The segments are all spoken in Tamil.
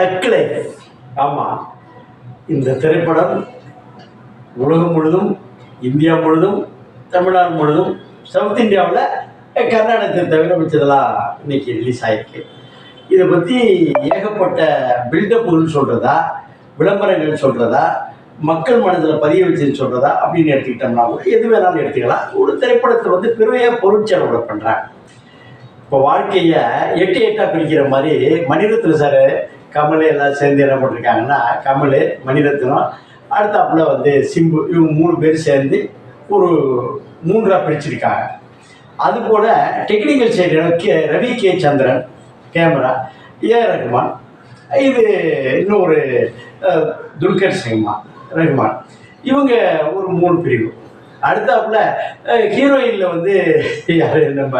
தக்கலை ஆமாம் இந்த திரைப்படம் உலகம் முழுதும் இந்தியா முழுதும் தமிழ்நாடு முழுதும் சவுத் இந்தியாவில் கர்நாடகத்தை தவிர வச்சதெல்லாம் இன்னைக்கு ரிலீஸ் ஆயிருக்கு. இதை பற்றி ஏகப்பட்ட பில்டப்புன்னு சொல்கிறதா விளம்பரங்கள் சொல்கிறதா மக்கள் மனதில் பதிய வச்சுன்னு சொல்கிறதா அப்படின்னு எடுத்துக்கிட்டோம்னா கூட எது வேணாலும் எடுத்துக்கலாம். ஒரு திரைப்படத்தை வந்து பெருமையாக பொருட்செலவு பண்ணுறாங்க இப்போ வாழ்க்கையை எட்டு எட்டாக பிரிக்கிற மாதிரி மணிரத்ன சார் கமல் எல்லாம் சேர்ந்து என்ன பண்ணிருக்காங்கன்னா கமல் மணிரத்னம் அடுத்தாப்புல வந்து சிம்பு இவங்க மூணு பேர் சேர்ந்து ஒரு மூன்றாக பிரிச்சிருக்காங்க. அதுபோல் technical side K Ravi K Chandran camera A Rahman இது இன்னொரு துல்கர் சிங்மா ரகுமான். இவங்க ஒரு மூணு பிரிவு. அடுத்தாப்புல ஹீரோயினில் வந்து யார்? நம்ம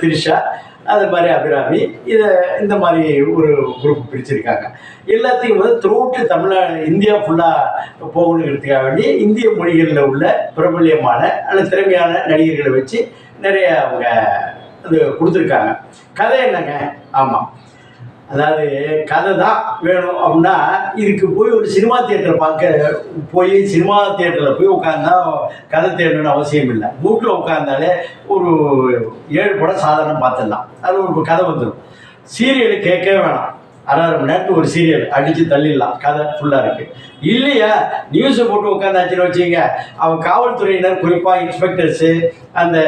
த்ரிஷா. அது மாதிரி அபிராமி இதை இந்த மாதிரி ஒரு குரூப் பிரிச்சிருக்காங்க. எல்லாத்தையும் வந்து த்ரூட்டு தமிழ்நாடு இந்தியா ஃபுல்லாக போகணுங்கிறதுக்காக வேண்டி இந்திய மொழிகளில் உள்ள பிரபல்யமான அல்லது திறமையான நடிகர்களை வச்சு நிறைய அவங்க அது கொடுத்துருக்காங்க. கதை என்னங்க? ஆமாம் அதாவது கதை தான் வேணும் அப்படின்னா இதுக்கு போய் ஒரு சினிமா தியேட்டரை பார்க்க போய் சினிமா தியேட்டரில் போய் உட்காந்தா கதை தேடணும்னு அவசியம் இல்லை. வீட்டில் உட்காந்தாலே ஒரு ஏழு படம் சாதாரண பார்த்துடலாம். அது ஒரு கதை வந்துடும் சீரியல் கேட்கவே வேணாம். அரை அரை மணி நேரத்துக்கு ஒரு சீரியல் அடித்து தள்ளிடலாம். கதை ஃபுல்லாக இருக்குது இல்லையா? நியூஸை போட்டு உட்காந்தாச்சுன்னு வச்சுங்க அவன் காவல்துறையினர் குறிப்பாக இன்ஸ்பெக்டர்ஸு அந்த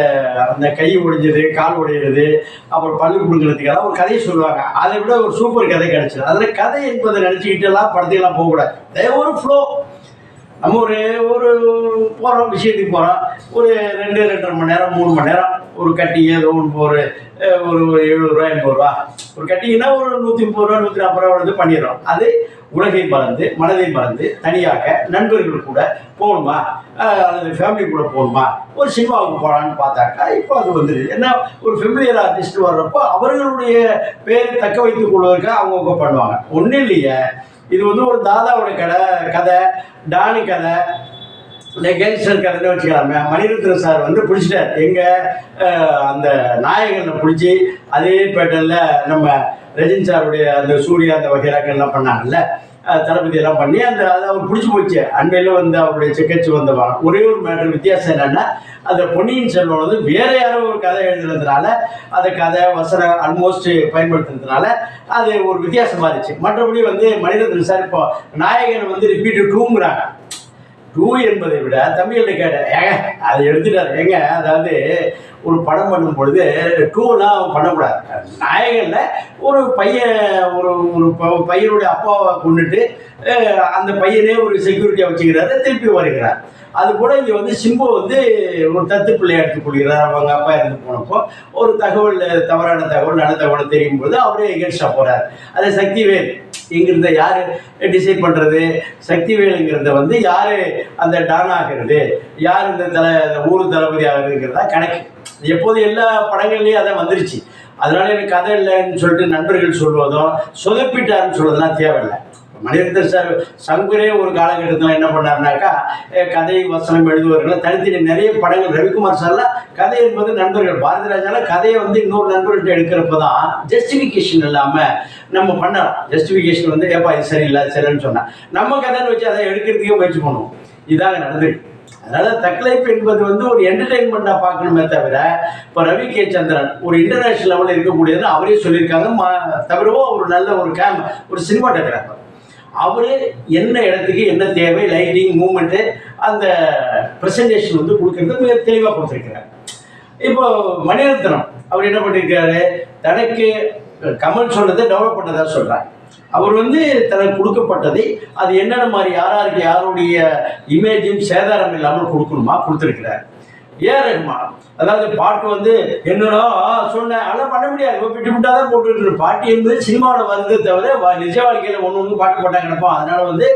அந்த கை ஒடிஞ்சது கால் உடையிறது அப்புறம் பல்லு கொடுக்கறதுக்கெல்லாம் ஒரு கதையை சொல்லுவாங்க. அதை விட ஒரு சூப்பர் கதை கிடச்சிது. அதில் கதை என்பதை நினச்சிக்கிட்டுலாம் படத்துக்கெல்லாம் போகக்கூடாது. ஒரு ஃப்ளோ நம்ம ஒரு ஒரு போகிறோம் விஷயத்துக்கு போகிறோம் ஒரு ரெண்டு ரெண்டரை மணி நேரம் மூணு மணி நேரம் ஒரு கட்டி ஏதோ ஒன்று ஒரு ஒரு எழுபது ரூபா எண்பது ரூபா. ஒரு கட்டிங்கன்னா ஒரு நூற்றி முப்பது ரூபா நூற்றி நாற்பது ரூபா வந்து பண்ணிடுறோம். அது உலகை மறந்து மனதை மறந்து தனியாக நண்பர்கள் கூட போகணுமா அல்லது ஃபேமிலி கூட போகணுமா ஒரு சினிமாவுக்கு போகலான்னு பார்த்தாக்கா இப்போ அது வந்துடுது ஏன்னா ஒரு ஃபெமிலியர் ஆர்டிஸ்ட் வர்றப்போ அவர்களுடைய பேரை தக்க வைத்துக் கொள்வதற்கு அவங்கவுங்க பண்ணுவாங்க. ஒன்றும் இல்லையே. இது வந்து ஒரு தாதாவோட கடை கதை டானி கதை இந்த கேங்ஸ்டர் கதைன்னு வச்சுக்கலாமே. மணிரத்ன சார் வந்து பிடிச்சிட்டார். எங்கள் அந்த நாயகனை பிடிச்சி அதே பேட்டனில் நம்ம ரஜினி சாருடைய அந்த சூர்யா அந்த வகைராக்கள் எல்லாம் பண்ணாங்கல்ல தளபதி எல்லாம் பண்ணி அந்த அது அவர் பிடிச்சி போச்சு. அண்மையில் வந்து அவருடைய செக்கச்சு வந்தவன் ஒரே ஒரு மேட்டர் வித்தியாசம் என்னென்னா அந்த பொன்னியின் செல்வன் வந்து வேற யாரோ ஒரு கதை எழுதுனதுனால அந்த கதை வசனம் ஆல்மோஸ்ட் பயன்படுத்துனதுனால அது ஒரு வித்தியாசமாக இருந்துச்சு. மற்றபடி வந்து மனிதன் சார் இப்போ நாயகன் வந்து ரிப்பீட்டு டூங்கிறாங்க. டூ என்பதை விட தமிழில் கேட்டேன். ஏங்க அதை எடுத்துட்டாரு. ஏங்க அதாவது ஒரு படம் பண்ணும் பொழுது டூலாம் பண்ணக்கூடாது. நாயகனில் ஒரு பையன் ஒரு ஒரு ப- பையனுடைய அப்பாவை கொண்டுட்டு அந்த பையனே ஒரு செக்யூரிட்டியாக வச்சுக்கிறாரு. திருப்பி வருகிறார். அது கூட இங்கே வந்து சிம்பு வந்து ஒரு தத்து பிள்ளையை எடுத்துக் கொள்கிறார். அவங்க அப்பா இறந்து போனப்போ ஒரு தகவல் தவறான தகவல் நல்ல தகவல் தெரியும் போது அவரே எகென்ஸ்டாக போகிறார் அது சக்திவேல். இங்கிருந்த யார் டிசைட் பண்ணுறது சக்திவேலுங்கிறத வந்து யார் அந்த டான் ஆகிறது? யார் இந்த தலை ஊர் தளபதி ஆகுறதுங்கிறதா கணக்கு. எப்போது எல்லா படங்கள்லேயும் அதான் வந்துருச்சு. அதனால எனக்கு கதை இல்லைன்னு சொல்லிட்டு நண்பர்கள் சொல்வதும் சொதப்பிட்டாருன்னு சொல்வதெல்லாம் தேவையில்லை. மணிரத்ன சார் சங்கரே ஒரு காலகட்டத்தில் என்ன பண்ணாருனாக்கா கதை வசனம் எழுதுவார்கள் தனித்தனி நிறைய படங்கள். ரவிக்குமார் சார்லாம் கதை என்பது நண்பர்கள் பாரதி ராஜால கதையை வந்து இன்னொரு நண்பர்கிட்ட எடுக்கிறப்ப தான் ஜஸ்டிஃபிகேஷன் இல்லாமல் நம்ம பண்ணலாம். ஜஸ்டிஃபிகேஷன் வந்து ஏப்பா இது சரியில்லை சரின்னு சொன்னால் நம்ம கதைன்னு வச்சு அதை எடுக்கிறதுக்கே முயற்சி பண்ணுவோம். இதாக நடந்துருக்கு அதனால தக்லைப் என்பது வந்து ஒரு என்டர்டைன்மெண்ட்டாக பார்க்கணுமே தவிர இப்போ ரவி கே. சந்திரன் ஒரு இன்டர்நேஷனல் லெவலில் இருக்கக்கூடியதுன்னு அவரே சொல்லியிருக்காங்க. தவிரவோ தவிரவும் ஒரு நல்ல ஒரு கேம் ஒரு சினிமாட்டோகிராஃபர் அவர் என்ன இடத்துக்கு என்ன தேவை லைட்டிங் மூமெண்ட்டு அந்த ப்ரெசன்டேஷன் வந்து கொடுக்கறது மிக தெளிவாக கொடுத்துருக்கிறார். இப்போ மணிரத்னம் அவர் என்ன பண்ணியிருக்காரு தனக்கு கமல் சொன்னதை டெவலப் பண்ணதாக சொல்கிறார் அவர் வந்து தனக்கு கொடுக்கப்பட்டதை அது என்னென்ன மாதிரி யாராருக்கு யாருடைய இமேஜும் சேதாரம் இல்லாமல் கொடுக்கணுமா? கொடுத்துருக்கிறார். ஏ ரகுமான் அதாவது பாட்டு வந்து என்னடா சொன்னேன் அதெல்லாம் பண்ண முடியாது. இப்போ விட்டு விட்டாதான் போட்டுட்டு பாட்டு என்பது சினிமாவில் வருதே தவிர நிஜ வாழ்க்கையில் ஒன்று ஒன்று பாட்டு போட்டாங்க கிடப்போம் அதனால வந்து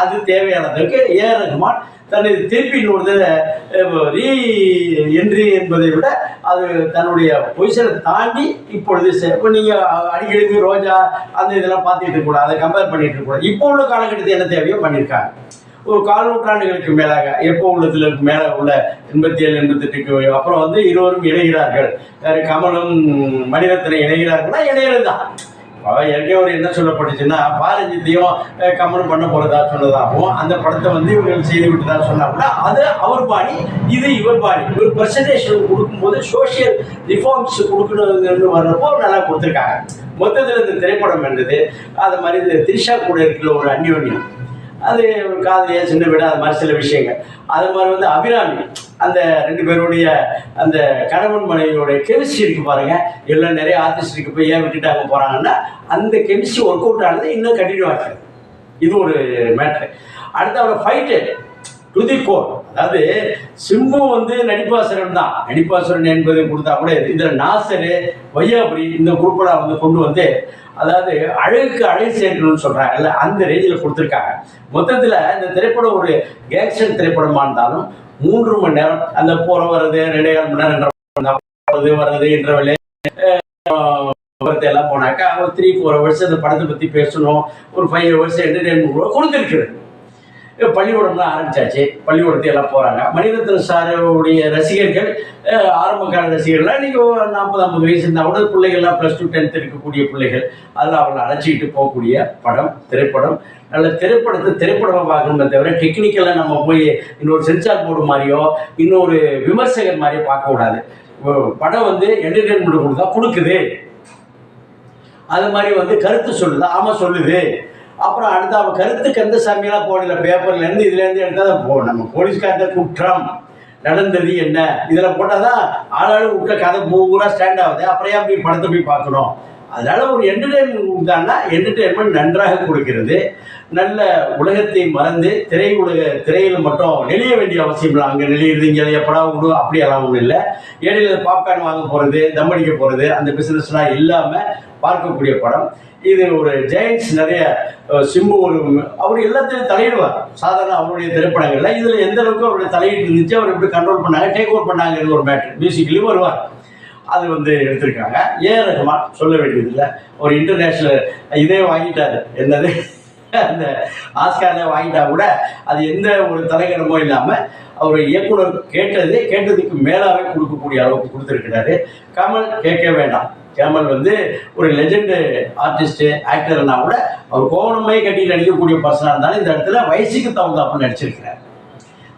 அது தேவையானதற்கு ஏ ரகுமான் தன்னை திருப்பி இன்னொரு ரீ என்ட்ரி என்பதை விட அது தன்னுடைய பொசிஷனை தாண்டி இப்பொழுது இப்போ நீங்கள் அடிக்கடி ரோஜா அந்த இதெல்லாம் பார்த்துட்டு இருக்கக்கூடாது அதை கம்பேர் பண்ணிட்டு இருக்கக்கூடாது. இப்போ உள்ள காலகட்டத்தில் என்ன தேவையோ பண்ணியிருக்காங்க. ஒரு கால் நூற்றாண்டுகளுக்கு மேலாக எப்போ உள்ளதுல மேலே உள்ள எண்பத்தி ஏழு எண்பத்தெட்டுக்கு அப்புறம் வந்து இருவரும் இணைகிறார்கள். கமலும் மணிரத்னம் இணைகிறார்கள்னா இணையது தான் ஏற்கனவே ஒரு என்ன சொல்லப்பட்டுச்சுன்னா பாரஞ்சித்தையும் கமல் பண்ண போறதா சொன்னதாகவும் அந்த படத்தை வந்து இவர்கள் செய்து விட்டதா சொன்னாங்கன்னா அது அவர் பாணி இது இவர் பாணி. ஒரு பர்சன்டேஷன் கொடுக்கும்போது சோஷியல் ரிஃபார்ம்ஸ் கொடுக்கணுங்கன்னு வர்றப்போ நல்லா கொடுத்துருக்காங்க. மொத்தத்தில் இந்த திரைப்படம் என்னது? அது மாதிரி இந்த திரிஷா கூட இருக்கிற ஒரு அந்யோன்யம். அது காதலியா சின்ன வீடு அது மாதிரி சில விஷயங்கள். அது மாதிரி வந்து அபிராமி அந்த ரெண்டு பேருடைய அந்த கணவன் மனைவியோடைய கெமிஸ்ட்ரி இருக்கு பாருங்க. எல்லாம் நிறைய ஆர்டிஸ்ட் இருக்கு போய் ஏன் விட்டுட்டாங்க போகிறாங்கன்னா போறாங்கன்னா அந்த கெமிஸ்ட்ரி ஒர்க் அவுட் ஆனது இன்னும் கண்டினியூ ஆகுது இது ஒரு மேட்ரு அடுத்து அவரை ஃபைட்டு டு கோர் அதாவது சிம்பு வந்து நடிப்பாசுரன் தான். நடிப்பாசுரன் என்பதை கொடுத்தா கூட இதில் நாசரு வையாபுரி இந்த குரூப்பெல்லாம் வந்து கொண்டு வந்து அதாவது அழகுக்கு அழகு சேர்க்கணும்னு சொல்கிறாங்கல்ல அந்த ரேஞ்சில் கொடுத்துருக்காங்க. மொத்தத்தில் இந்த திரைப்படம் ஒரு கேங்ஸ்டர் திரைப்படமாக இருந்தாலும் மூன்று மணி நேரம் அந்த போகிற வர்றது ரெண்டே கால் மணி நேரம் வர்றது வர்றது இன்டர்வெல் எல்லாம் போனாக்கா ஒரு த்ரீ ஃபோர் ஹவர்ஸ் அந்த படத்தை பற்றி பேசணும். ஒரு ஃபைவ் ஹவர்ஸ் என்டர்டைன்மெண்ட் கூட கொடுத்துருக்குது பள்ளிக்கூடம்லாம் ஆரம்பிச்சாச்சு. பள்ளிக்கூடத்தை எல்லாம் போகிறாங்க மணிரத்ன சாருடைய ரசிகர்கள் ஆரம்பகால ரசிகர்கள்லாம் நீங்கள் நாற்பது ஐம்பது வயசு இருந்தால் கூட பிள்ளைகள்லாம் ப்ளஸ் டூ டென்த் இருக்கக்கூடிய பிள்ளைகள். அதில் அவளை அழைச்சிக்கிட்டு போகக்கூடிய படம் திரைப்படம். நல்ல திரைப்படத்தை திரைப்படமாக பார்க்கணுமே தவிர டெக்னிக்கலாக நம்ம போய் இன்னொரு சென்சார் போர்டு மாதிரியோ இன்னொரு விமர்சகர் மாதிரியோ பார்க்கக்கூடாது. படம் வந்து என்டர்டெயின்மெண்ட் கொடுத்தா கொடுக்குது. அது மாதிரி வந்து கருத்து சொல்லுது? ஆமாம் சொல்லுது. அப்புறம் அடுத்து அவன் கருத்து கந்தசாமியெல்லாம் போடல பேப்பர்லேருந்து இதுலேருந்து எடுத்தால் தான் போ நம்ம போலீஸ்கார்ட்ட குற்றம். நடந்தது என்ன? இதில் போட்டால் தான் ஆளாளு விட்ட கதை பூரா ஸ்டாண்ட் ஆகுது. அப்புறம் ஏன் போய் படத்தை போய் பார்க்கணும்? அதனால ஒரு என்டர்டெயின்மெண்ட் தான்னா என்டர்டெயின்மெண்ட் நன்றாக கொடுக்கிறது. நல்ல உலகத்தை மறந்து திரை உலக திரையில் மட்டும் நெளிய வேண்டிய அவசியம் இல்லை. அங்கே நெளியுறது இங்கே எப்படா விடும் அப்படியெல்லாம் ஒன்றும் இல்லை. இடையில பாப்கார்ன் வாங்க போகிறது தம்மடிக்க போகிறது அந்த பிஸ்னஸ்லாம் இல்லாமல் பார்க்கக்கூடிய படம். இது ஒரு ஜெயின்ஸ் நிறைய சிம்பு ஒரு அவர் எல்லாத்தையும் தலையிடுவார். சாதாரண அவருடைய திரைப்படங்கள்ல. இதில் எந்த அளவுக்கு அவருடைய தலையீடு இருந்துச்சு அவர் எப்படி கண்ட்ரோல் பண்ணாங்க டேக் ஓவர் பண்ணாங்கன்னு ஒரு மேட்ரு மியூசிக்லேயும் வருவார். அது வந்து எடுத்திருக்காங்க. ஏ ரகுமான் சொல்ல வேண்டியதில்லை. ஒரு இன்டர்நேஷ்னல் இதே வாங்கிட்டார். என்னது? அந்த ஆஸ்கார்ல வாங்கிட்டா கூட அது எந்த ஒரு தலைகணமோ இல்லாமல் அவர் இயக்குனர் கேட்டது கேட்டதுக்கு மேலாவே கொடுக்கக்கூடிய அளவுக்கு கொடுத்துருக்கிறாரு. கமல் கேட்க வேண்டாம். கமல் வந்து ஒரு லெஜெண்டு ஆர்டிஸ்ட்டு ஆக்டர்னா கூட அவர் கோவணமே கட்டி நடிக்கக்கூடிய பர்சனாக இருந்தாலும் இந்த இடத்துல வயசுக்கு தகுந்தாப்புல நடிச்சிருக்கிறார்.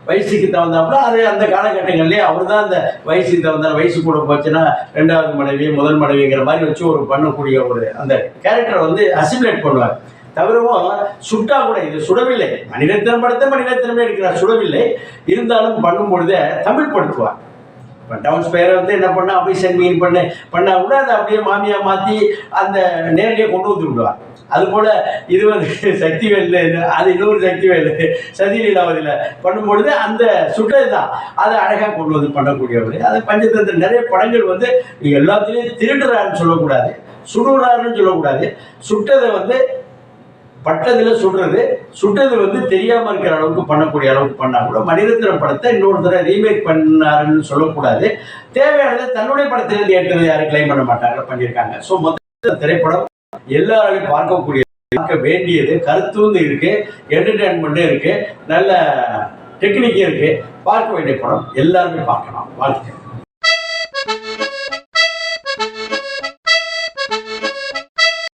வயசுக்கு தகுந்தாப்புல அது அந்த காலகட்டங்கள்லேயே அவர் தான் அந்த வயசுக்கு தகுந்த வயசு கூட போச்சுன்னா ரெண்டாவது மனைவி முதல் மனைவிங்கிற மாதிரி வச்சு ஒரு பண்ணக்கூடிய ஒரு அந்த கேரக்டரை வந்து அசிமுலேட் பண்ணுவார். தவிரவும் சுட்டா கூட இது சுடவில்லை. மனிதத்தினம் படத்தை மனிதத்தினமே எடுக்கிறார் சுடவில்லை. இருந்தாலும் பண்ணும் பொழுதே தமிழ் படுத்துவார் இப்போ டவுன் ஸ்பேரை வந்து என்ன பண்ணா அப்படியே சென்மீன் பண்ணு பண்ணா கூட அதை அப்படியே மாமியா மாற்றி அந்த நேரடியாக கொண்டு வந்து விடுவார். அது போல இது வந்து சக்தி வேலு அது இன்னொரு சக்தி வேலு சதி லீலாவதியில் பண்ணும்பொழுது அந்த சுட்டது தான் அதை அழகாக கொண்டு வந்து பண்ணக்கூடியவர். அது பஞ்சதந்திர நிறைய படங்கள் வந்து எல்லாத்துலேயும் திருடுறாருன்னு சொல்லக்கூடாது சுடுறாருன்னு சொல்லக்கூடாது. சுட்டதை வந்து பட்டதில் சுடுறது சுட்டது வந்து தெரியாம இருக்கிற அளவுக்கு பண்ணக்கூடிய அளவுக்கு பண்ணா கூட மணிரத்னம் படத்தை இன்னொரு தடவை ரீமேக் பண்ணாருன்னு சொல்லக்கூடாது. தேவையானது தன்னுடைய படத்திலிருந்து ஏற்றது யாரும் கிளைம் பண்ண மாட்டாங்க பண்ணியிருக்காங்க. ஸோ மொத்த திரைப்படம் எல்லாராலையும் பார்க்கக்கூடிய பார்க்க வேண்டியது கருத்தும் இருக்கு என்டர்டைன்மெண்ட்டும் இருக்கு நல்ல டெக்னிக்கும் இருக்கு. பார்க்க வேண்டிய படம் எல்லாருமே பார்க்கலாம். வாழ்த்துக்கள்.